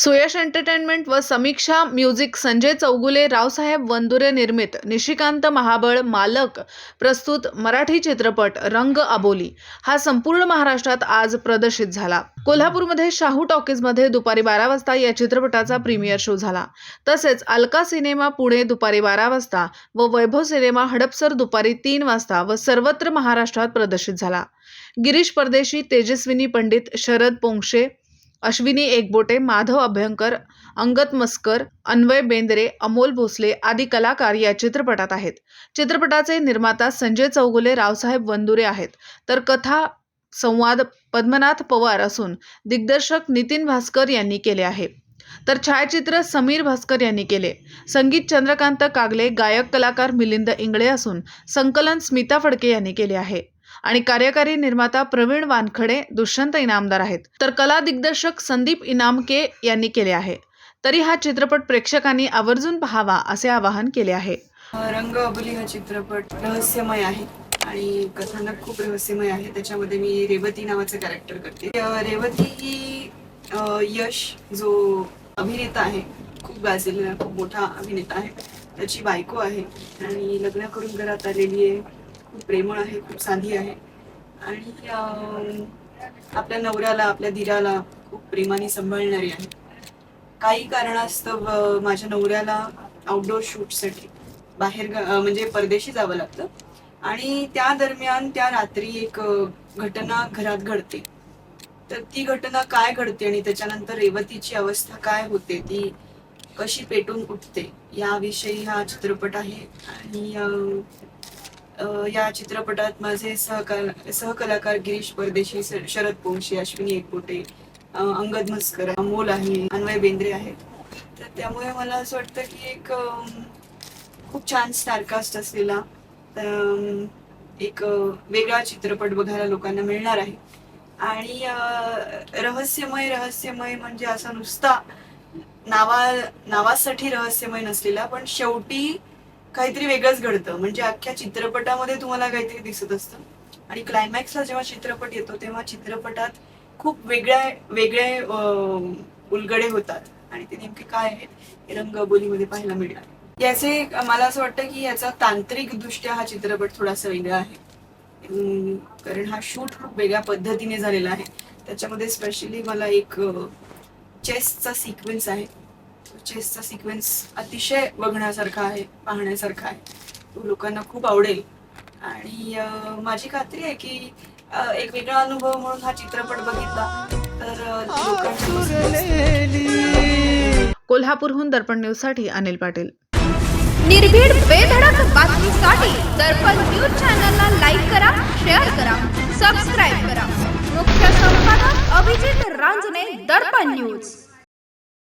Suyash entertainment व Samiksha music Sanjay Chougule Raosaheb Vandure निर्मित निशिकांत महाबळ मालक प्रस्तुत मराठी चित्रपट रंग अबोली. हा संपूर्ण महाराष्ट्रात आज प्रदर्शित झाला. कोल्हापूरमध्ये शाहू टॉकीजमध्ये दुपारी बारा वाजता या चित्रपटाचा प्रीमियर शो झाला. तसेच अलका सिनेमा पुणे दुपारी बारा वाजता व वैभव सिनेमा हडपसर दुपारी तीन वाजता व सर्वत्र महाराष्ट्रात प्रदर्शित झाला. गिरीश परदेशी तेजस्विनी पंडित शरद पोंक्षे अश्विनी एकबोटे माधव अभ्यंकर अंगत मस्कर अन्वय बेंद्रे अमोल भोसले आदी कलाकार या चित्रपटात आहेत. चित्रपटाचे निर्माता संजय चौगुले रावसाहेब वंदुरे आहेत. तर कथा संवाद पद्मनाथ पवार असून दिग्दर्शक नितीन भास्कर यांनी केले आहे. तर छायाचित्र समीर भास्कर यांनी केले. संगीत चंद्रकांत कागले गायक कलाकार मिलिंद इंगळे असून संकलन स्मिता फडके यांनी केले आहे. आणि कार्यकारी निर्माता प्रवीण वानखडे दुष्यंत इनामदार आहेत. तर कला दिग्दर्शक संदीप इनामके यांनी केले आहे. तरी हा चित्रपट प्रेक्षकांनी आवर्जून पाहावा असे आवाहन केले आहे. रंग अबोली हा चित्रपट रहस्यमय आहे आणि कथानक खूप रहस्यमय आहे. त्याच्यामध्ये मी रेवती नावाचं कॅरेक्टर करते. रेवती ही यश जो अभिनेता आहे खूप गाजलेला खूप मोठा अभिनेता आहे. त्याची बायको आहे आणि लग्न करून घरात आलेली आहे. खूप प्रेमळ आहे खूप साधी आहे. आणि आपल्या नवऱ्याला आपल्या दिराला खूप प्रेमाने सांभाळणारी आहे. काही कारणास्तव माझ्या नवऱ्याला आउटडोर शूटसाठी बाहेर म्हणजे परदेशी जावं लागतं. आणि त्या दरम्यान त्या रात्री एक घटना घरात घडते. तर ती घटना काय घडते आणि त्याच्यानंतर रेवतीची अवस्था काय होते ती कशी पेटून उठते याविषयी हा चित्रपट आहे. आणि या चित्रपटात माझे सहकार सहकलाकार गिरीश परदेशी शरद पोंशी अश्विनी एकपोटे अंगद मस्कर अमोल आहे अन्वय बेंद्रे आहे तर त्यामुळे मला असं वाटतं की एक खूप छान स्टारकास्ट असलेला एक वेगळा चित्रपट बघायला लोकांना मिळणार आहे. आणि रहस्यमय रहस्यमय म्हणजे असा नुसता नावा नावासाठी रहस्यमय नसलेला पण शेवटी काहीतरी वेगळंच घडतं. म्हणजे अख्ख्या चित्रपटामध्ये तुम्हाला काहीतरी दिसत असतं. आणि क्लायमॅक्सला जेव्हा चित्रपट येतो तेव्हा चित्रपटात खूप वेगळ्या वेगळे उलगडे होतात. आणि ते नेमके काय आहेत हे रंगबोलीमध्ये पाहायला मिळणार. याचे मला असं वाटतं की याचा तांत्रिक दृष्ट्या हा चित्रपट थोडासा वेगळा आहे. कारण हा शूट खूप वेगळ्या पद्धतीने झालेला आहे. त्याच्यामध्ये स्पेशली मला एक चेसचा सिक्वेन्स आहे. चेसचा सिक्वेन्स अतिशय बघण्यासारखा आहे पाहण्यासारखा आहे. तो लोकांना खूप आवडेल. आणि माझी खात्री आहे की एक वेगळा अनुभव म्हणून हा चित्रपट बघितला तर. कोल्हापूरहून दर्पण न्यूजसाठी अनिल पाटील. निर्भीड बेधडक बातमीसाठी दर्पण न्यूज चॅनलला लाईक करा शेअर करा सबस्क्राईब करा. मुख्य संपादक अभिजित रांजणे दर्पण न्यूज.